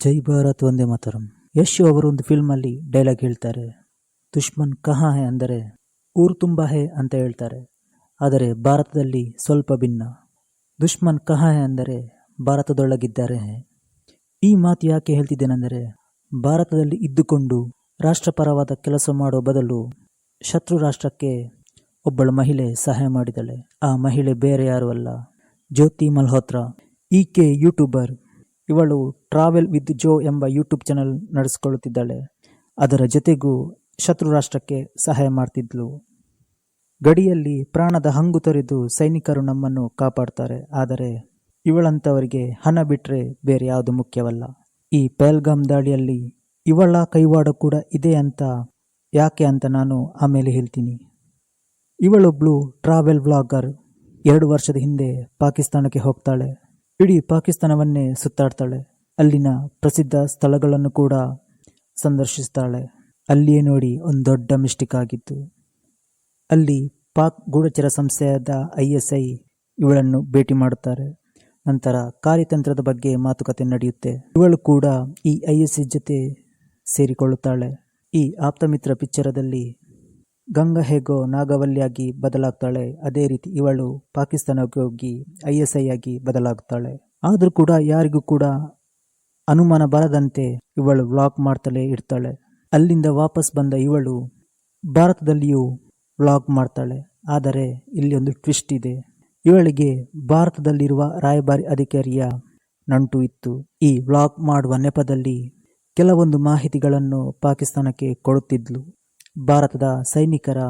ಜೈ ಭಾರತ್ ಒಂದೇ ಮಾತರಂ. ಯಶ್ ಅವರು ಒಂದು ಫಿಲ್ಮಲ್ಲಿ ಡೈಲಾಗ್ ಹೇಳ್ತಾರೆ, ದುಶ್ಮನ್ ಕಹಾ ಹೇ ಅಂದರೆ ಊರು ತುಂಬ ಹೇ ಅಂತ ಹೇಳ್ತಾರೆ. ಆದರೆ ಭಾರತದಲ್ಲಿ ಸ್ವಲ್ಪ ಭಿನ್ನ. ದುಶ್ಮನ್ ಕಹಾ ಹೇ ಅಂದರೆ ಭಾರತದೊಳಗಿದ್ದಾರೆ ಈ ಮಾತು ಯಾಕೆ ಹೇಳ್ತಿದ್ದೇನೆಂದರೆ, ಭಾರತದಲ್ಲಿ ಇದ್ದುಕೊಂಡು ರಾಷ್ಟ್ರಪರವಾದ ಕೆಲಸ ಮಾಡುವ ಬದಲು ಶತ್ರು ರಾಷ್ಟ್ರಕ್ಕೆ ಒಬ್ಬಳು ಮಹಿಳೆ ಸಹಾಯ ಮಾಡಿದಳೆ. ಆ ಮಹಿಳೆ ಬೇರೆ ಯಾರು ಅಲ್ಲ. ಜ್ಯೋತಿ ಮಲ್ಹೋತ್ರಾ, ಈಕೆ ಯೂಟ್ಯೂಬರ್. ಇವಳು ಟ್ರಾವೆಲ್ ವಿತ್ ಜೋ ಎಂಬ ಯೂಟ್ಯೂಬ್ ಚಾನೆಲ್ ನಡೆಸಿಕೊಳ್ಳುತ್ತಿದ್ದಾಳೆ. ಅದರ ಜೊತೆಗೂ ಶತ್ರು ರಾಷ್ಟ್ರಕ್ಕೆ ಸಹಾಯ ಮಾಡ್ತಿದ್ಲು. ಗಡಿಯಲ್ಲಿ ಪ್ರಾಣದ ಹಂಗು ತೊರೆದು ಸೈನಿಕರು ನಮ್ಮನ್ನು ಕಾಪಾಡ್ತಾರೆ. ಆದರೆ ಇವಳಂತವರಿಗೆ ಹಣ ಬಿಟ್ಟರೆ ಬೇರೆ ಯಾವುದು ಮುಖ್ಯವಲ್ಲ. ಈ ಪೆಲ್ಗಾಮ್ ದಾಳಿಯಲ್ಲಿ ಇವಳ ಕೈವಾಡ ಕೂಡ ಇದೆ ಅಂತ ಯಾಕೆ ಅಂತ ನಾನು ಆಮೇಲೆ ಹೇಳ್ತೀನಿ. ಇವಳೊಬ್ಳು ಟ್ರಾವೆಲ್ ವ್ಲಾಗರ್. ಎರಡು ವರ್ಷದ ಹಿಂದೆ ಪಾಕಿಸ್ತಾನಕ್ಕೆ ಹೋಗ್ತಾಳೆ. ಇಡೀ ಪಾಕಿಸ್ತಾನವನ್ನೇ ಸುತ್ತಾಡ್ತಾಳೆ. ಅಲ್ಲಿನ ಪ್ರಸಿದ್ಧ ಸ್ಥಳಗಳನ್ನು ಕೂಡ ಸಂದರ್ಶಿಸ್ತಾಳೆ. ಅಲ್ಲಿಯೇ ನೋಡಿ ಒಂದು ದೊಡ್ಡ ಮಿಸ್ಟೇಕ್ ಆಗಿತ್ತು. ಅಲ್ಲಿ ಪಾಕ್ ಗೂಢಚರ ಸಂಸ್ಥೆಯಾದ ಐ ಎಸ್ ಐ ಇವಳನ್ನು ಭೇಟಿ ಮಾಡುತ್ತಾರೆ. ನಂತರ ಕಾರ್ಯತಂತ್ರದ ಬಗ್ಗೆ ಮಾತುಕತೆ ನಡೆಯುತ್ತೆ. ಇವಳು ಕೂಡ ಈ ಐ ಎಸ್ ಐ ಜೊತೆ ಸೇರಿಕೊಳ್ಳುತ್ತಾಳೆ. ಈ ಆಪ್ತಮಿತ್ರ ಪಿಕ್ಚರದಲ್ಲಿ ಗಂಗಾ ಹೇಗೋ ನಾಗವಲ್ಲಿಯಾಗಿ ಬದಲಾಗ್ತಾಳೆ. ಅದೇ ರೀತಿ ಇವಳು ಪಾಕಿಸ್ತಾನಕ್ಕೆ ಹೋಗಿ ಐ ಎಸ್ ಐ ಆಗಿ ಬದಲಾಗ್ತಾಳೆ. ಆದರೂ ಕೂಡ ಯಾರಿಗೂ ಕೂಡ ಅನುಮಾನ ಬರದಂತೆ ಇವಳು ವ್ಲಾಗ್ ಮಾಡ್ತಲೇ ಇರ್ತಾಳೆ. ಅಲ್ಲಿಂದ ವಾಪಸ್ ಬಂದ ಇವಳು ಭಾರತದಲ್ಲಿಯೂ ವ್ಲಾಗ್ ಮಾಡ್ತಾಳೆ. ಆದರೆ ಇಲ್ಲಿ ಒಂದು ಟ್ವಿಸ್ಟ್ ಇದೆ. ಇವಳಿಗೆ ಭಾರತದಲ್ಲಿರುವ ರಾಯಭಾರಿ ಅಧಿಕಾರಿಯ ನಂಟು ಇತ್ತು. ಈ ವ್ಲಾಗ್ ಮಾಡುವ ನೆಪದಲ್ಲಿ ಕೆಲವೊಂದು ಮಾಹಿತಿಗಳನ್ನು ಪಾಕಿಸ್ತಾನಕ್ಕೆ ಕೊಡುತ್ತಿದ್ಲು. ಭಾರತದ ಸೈನಿಕರ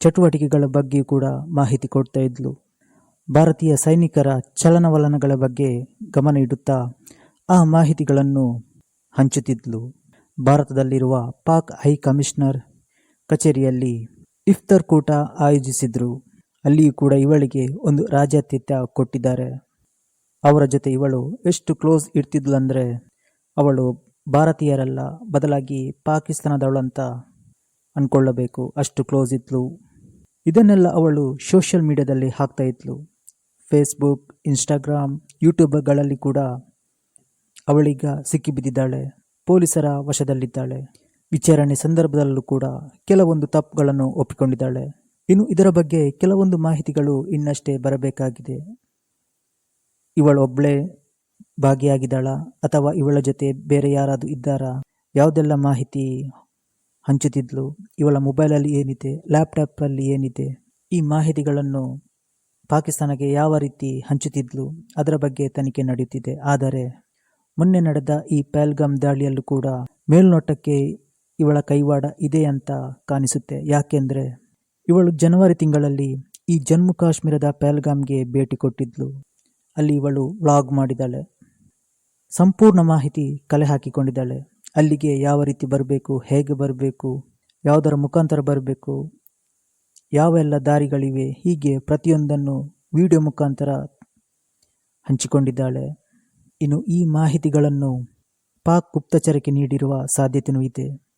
ಚಟುವಟಿಕೆಗಳ ಬಗ್ಗೆ ಕೂಡ ಮಾಹಿತಿ ಕೊಡ್ತಾ ಇದ್ಲು. ಭಾರತೀಯ ಸೈನಿಕರ ಚಲನವಲನಗಳ ಬಗ್ಗೆ ಗಮನ ಇಡುತ್ತಾ ಆ ಮಾಹಿತಿಗಳನ್ನು ಹಂಚುತ್ತಿದ್ಲು. ಭಾರತದಲ್ಲಿರುವ ಪಾಕ್ ಹೈ ಕಮಿಷನರ್ ಕಚೇರಿಯಲ್ಲಿ ಇಫ್ತರ್ ಕೂಟ ಆಯೋಜಿಸಿದ್ರು. ಅಲ್ಲಿಯೂ ಕೂಡ ಇವಳಿಗೆ ಒಂದು ರಾಜ್ಯಾತಿಥ್ಯ ಕೊಟ್ಟಿದ್ದಾರೆ. ಅವರ ಜೊತೆ ಇವಳು ಎಷ್ಟು ಕ್ಲೋಸ್ ಇರ್ತಿದ್ಲು ಅಂದರೆ ಅವಳು ಭಾರತೀಯರಲ್ಲ, ಬದಲಾಗಿ ಪಾಕಿಸ್ತಾನದವಳಂತ ಅನ್ಕೊಳ್ಳಬೇಕು ಅಷ್ಟು ಕ್ಲೋಸ್ ಇದ್ಲು. ಇದನ್ನೆಲ್ಲ ಅವಳು ಸೋಷಿಯಲ್ ಮೀಡಿಯಾದಲ್ಲಿ ಹಾಕ್ತಾ ಇದ್ಲು. ಫೇಸ್ಬುಕ್, ಇನ್ಸ್ಟಾಗ್ರಾಮ್, ಯೂಟ್ಯೂಬ್ಗಳಲ್ಲಿ ಕೂಡ ಅವಳೀಗ ಸಿಕ್ಕಿಬಿದ್ದಿದ್ದಾಳೆ. ಪೊಲೀಸರ ವಶದಲ್ಲಿದ್ದಾಳೆ. ವಿಚಾರಣೆ ಸಂದರ್ಭದಲ್ಲೂ ಕೂಡ ಕೆಲವೊಂದು ತಪ್ಪುಗಳನ್ನು ಒಪ್ಪಿಕೊಂಡಿದ್ದಾಳೆ. ಇನ್ನು ಇದರ ಬಗ್ಗೆ ಕೆಲವೊಂದು ಮಾಹಿತಿಗಳು ಇನ್ನಷ್ಟೇ ಬರಬೇಕಾಗಿದೆ. ಇವಳೊಬ್ಬಳೇ ಭಾಗಿಯಾಗಿದ್ದಾಳಾ ಅಥವಾ ಇವಳ ಜೊತೆ ಬೇರೆ ಯಾರಾದರೂ ಇದ್ದಾರಾ? ಯಾವುದೆಲ್ಲ ಮಾಹಿತಿ ಹಂಚುತ್ತಿದ್ಲು. ಇವಳ ಮೊಬೈಲಲ್ಲಿ ಏನಿದೆ ಲ್ಯಾಪ್ಟಾಪಲ್ಲಿ ಏನಿದೆ, ಈ ಮಾಹಿತಿಗಳನ್ನು ಪಾಕಿಸ್ತಾನಕ್ಕೆ ಯಾವ ರೀತಿ ಹಂಚುತ್ತಿದ್ಲು, ಅದರ ಬಗ್ಗೆ ತನಿಖೆ ನಡೆಯುತ್ತಿದೆ. ಆದರೆ ಮೊನ್ನೆ ನಡೆದ ಈ ಪ್ಯಾಲ್ಗಮ್ ದಾಳಿಯಲ್ಲೂ ಕೂಡ ಮೇಲ್ನೋಟಕ್ಕೆ ಇವಳ ಕೈವಾಡ ಇದೆ ಅಂತ ಕಾಣಿಸುತ್ತೆ. ಯಾಕೆಂದರೆ ಇವಳು ಜನವರಿ ತಿಂಗಳಲ್ಲಿ ಈ ಜಮ್ಮು ಕಾಶ್ಮೀರದ ಪ್ಯಾಲ್ಗಾಮ್ಗೆ ಭೇಟಿ ಕೊಟ್ಟಿದ್ಲು. ಅಲ್ಲಿ ಇವಳು ವ್ಲಾಗ್ ಮಾಡಿದ್ದಾಳೆ. ಸಂಪೂರ್ಣ ಮಾಹಿತಿ ಕಲೆ ಹಾಕಿಕೊಂಡಿದ್ದಾಳೆ. ಅಲ್ಲಿಗೆ ಯಾವ ರೀತಿ ಬರಬೇಕು, ಹೇಗೆ ಬರಬೇಕು, ಯಾವುದರ ಮುಖಾಂತರ ಬರಬೇಕು, ಯಾವ ಎಲ್ಲ ದಾರಿಗಳಿವೆ, ಹೀಗೆ ಪ್ರತಿಯೊಂದನ್ನು ವಿಡಿಯೋ ಮುಖಾಂತರ ಹಂಚಿಕೊಂಡಿದ್ದಾಳೆ. ಇನ್ನು ಈ ಮಾಹಿತಿಗಳನ್ನು ಪಾಕ್ ಗುಪ್ತಚರಕ್ಕೆ ನೀಡಿರುವ ಸಾಧ್ಯತೆಯೂ ಇದೆ.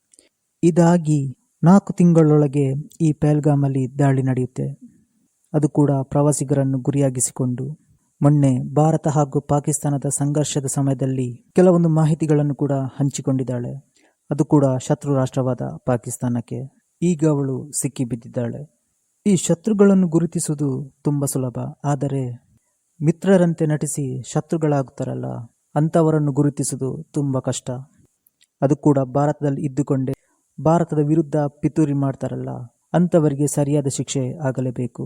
ಇದಾಗಿ ನಾಲ್ಕು ತಿಂಗಳೊಳಗೆ ಈ ಪೆಹಲ್ಗಾಮಲ್ಲಿ ದಾಳಿ ನಡೆಯುತ್ತೆ. ಅದು ಕೂಡ ಪ್ರವಾಸಿಗರನ್ನು ಗುರಿಯಾಗಿಸಿಕೊಂಡು. ಮೊನ್ನೆ ಭಾರತ ಹಾಗೂ ಪಾಕಿಸ್ತಾನದ ಸಂಘರ್ಷದ ಸಮಯದಲ್ಲಿ ಕೆಲವೊಂದು ಮಾಹಿತಿಗಳನ್ನು ಕೂಡ ಹಂಚಿಕೊಂಡಿದ್ದಾಳೆ. ಅದು ಕೂಡ ಶತ್ರು ರಾಷ್ಟ್ರವಾದ ಪಾಕಿಸ್ತಾನಕ್ಕೆ. ಈಗ ಅವಳು ಸಿಕ್ಕಿಬಿದ್ದಿದ್ದಾಳೆ ಈ ಶತ್ರುಗಳನ್ನು ಗುರುತಿಸುವುದು ತುಂಬ ಸುಲಭ. ಆದರೆ ಮಿತ್ರರಂತೆ ನಟಿಸಿ ಶತ್ರುಗಳಾಗುತ್ತಾರಲ್ಲ, ಅಂಥವರನ್ನು ಗುರುತಿಸುವುದು ತುಂಬ ಕಷ್ಟ. ಅದು ಕೂಡ ಭಾರತದಲ್ಲಿ ಇದ್ದುಕೊಂಡೇ ಭಾರತದ ವಿರುದ್ಧ ಪಿತೂರಿ ಮಾಡ್ತಾರಲ್ಲ, ಅಂಥವರಿಗೆ ಸರಿಯಾದ ಶಿಕ್ಷೆ ಆಗಲೇಬೇಕು.